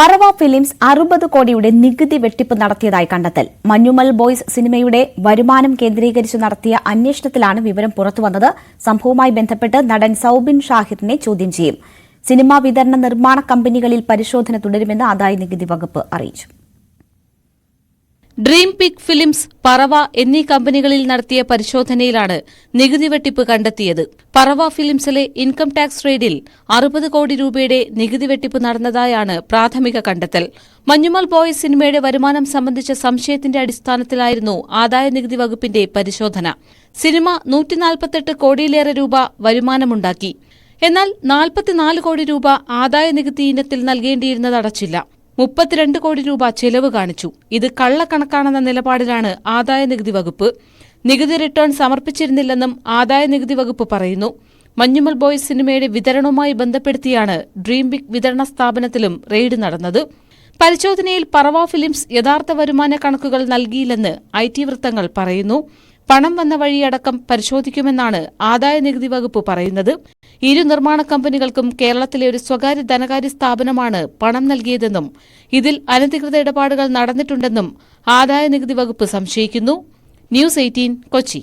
പറവ films അറുപത് കോടിയുടെ നികുതി വെട്ടിപ്പ് നടത്തിയതായി കണ്ടെത്തൽ. മഞ്ഞുമൽ ബോയ്സ് സിനിമയുടെ വരുമാനം കേന്ദ്രീകരിച്ച് നടത്തിയ അന്വേഷണത്തിലാണ് വിവരം പുറത്തുവന്നത്. സംഭവവുമായി ബന്ധപ്പെട്ട് നടൻ സൌബിൻ ഷാഹിറിനെ ചോദ്യം ചെയ്യും. സിനിമാ വിതരണ നിർമ്മാണ കമ്പനികളിൽ പരിശോധന തുടരുമെന്ന് ആദായ നികുതി വകുപ്പ് അറിയിച്ചു. ഡ്രീം പിക് ഫിലിംസ് പറവ എന്നീ കമ്പനികളിൽ നടത്തിയ പരിശോധനയിലാണ് നികുതി വെട്ടിപ്പ് കണ്ടെത്തിയത്. പറവ ഫിലിംസിലെ ഇൻകം ടാക്സ് റെയ്ഡിൽ അറുപത് കോടി രൂപയുടെ നികുതി വെട്ടിപ്പ് നടന്നതായാണ് പ്രാഥമിക കണ്ടെത്തൽ. മഞ്ഞുമൽ ബോയ്സ് സിനിമയുടെ വരുമാനം സംബന്ധിച്ച സംശയത്തിന്റെ അടിസ്ഥാനത്തിലായിരുന്നു ആദായ നികുതി വകുപ്പിന്റെ പരിശോധന. സിനിമ നൂറ്റിനാൽപ്പത്തെട്ട് കോടിയിലേറെ രൂപ വരുമാനമുണ്ടാക്കി. എന്നാൽ നാൽപ്പത്തിനാല് കോടി രൂപ ആദായ നികുതി ഇനത്തിൽ നൽകേണ്ടിയിരുന്നത് അടച്ചില്ല. മുപ്പത്തിരണ്ട് കോടി രൂപ ചെലവ് കാണിച്ചു. ഇത് കള്ളക്കണക്കാണെന്ന നിലപാടിലാണ് ആദായ നികുതി വകുപ്പ്. നികുതി റിട്ടേൺ സമർപ്പിച്ചിരുന്നില്ലെന്നും ആദായ നികുതി വകുപ്പ് പറയുന്നു. മഞ്ഞുമൽ ബോയ്സ് സിനിമയുടെ വിതരണവുമായി ബന്ധപ്പെടുത്തിയാണ് ഡ്രീം ബിഗ് വിതരണ സ്ഥാപനത്തിലും റെയ്ഡ് നടന്നത്. പരിശോധനയിൽ പറവ ഫിലിംസ് യഥാർത്ഥ വരുമാന കണക്കുകൾ നൽകിയില്ലെന്ന് ഐ ടി വൃത്തങ്ങൾ പറയുന്നു. പണം വന്ന വഴിയടക്കം പരിശോധിക്കുമെന്നാണ് ആദായ നികുതി വകുപ്പ് പറയുന്നത്. ഇരു നിർമ്മാണ കമ്പനികൾക്കും കേരളത്തിലെ ഒരു സ്വകാര്യ ധനകാര്യ സ്ഥാപനമാണ് പണം നൽകിയതെന്നും ഇതിൽ അനധികൃത ഇടപാടുകൾ നടന്നിട്ടുണ്ടെന്നും ആദായ നികുതി വകുപ്പ് സംശയിക്കുന്നു. News eighteen Kochi.